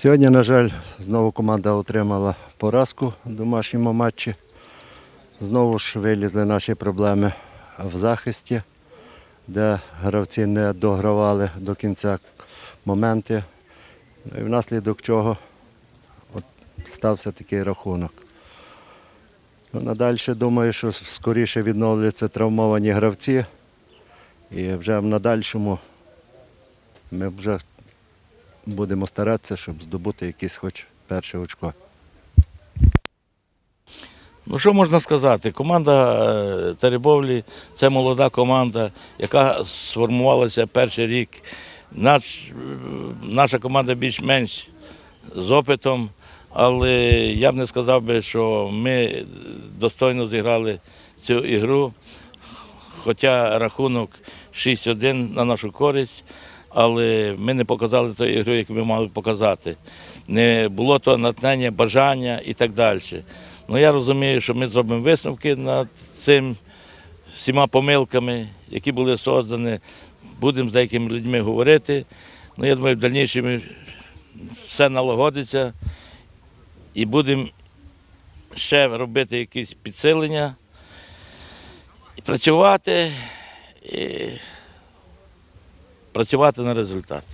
Сьогодні, на жаль, знову команда отримала поразку в домашньому матчі. Знову ж вилізли наші проблеми в захисті, де гравці не догравали до кінця моменти. Ну, І внаслідок чого от стався такий рахунок. Ну, надальше думаю, що скоріше відновлюються травмовані гравці. І вже в надальшому ми вже будемо старатися, щоб здобути якесь хоч перше очко. Ну що можна сказати? Команда е, Теребовлі це молода команда, яка сформувалася перший рік. Наш, е, наша команда більш-менш з опитом, але я б не сказав би, що ми достойно зіграли цю ігру. Хоча рахунок 6-1 на нашу користь, але ми не показали ту ігру, яку ми мали показати. Не було то натхнення, бажання і так далі. Ну я розумію, що ми зробимо висновки над цим всіма помилками, які були создані. Будемо з деякими людьми говорити. Ну, я думаю, в дальнішому все налагодиться і будемо ще робити якісь підсилення, і працювати і працювати на результат.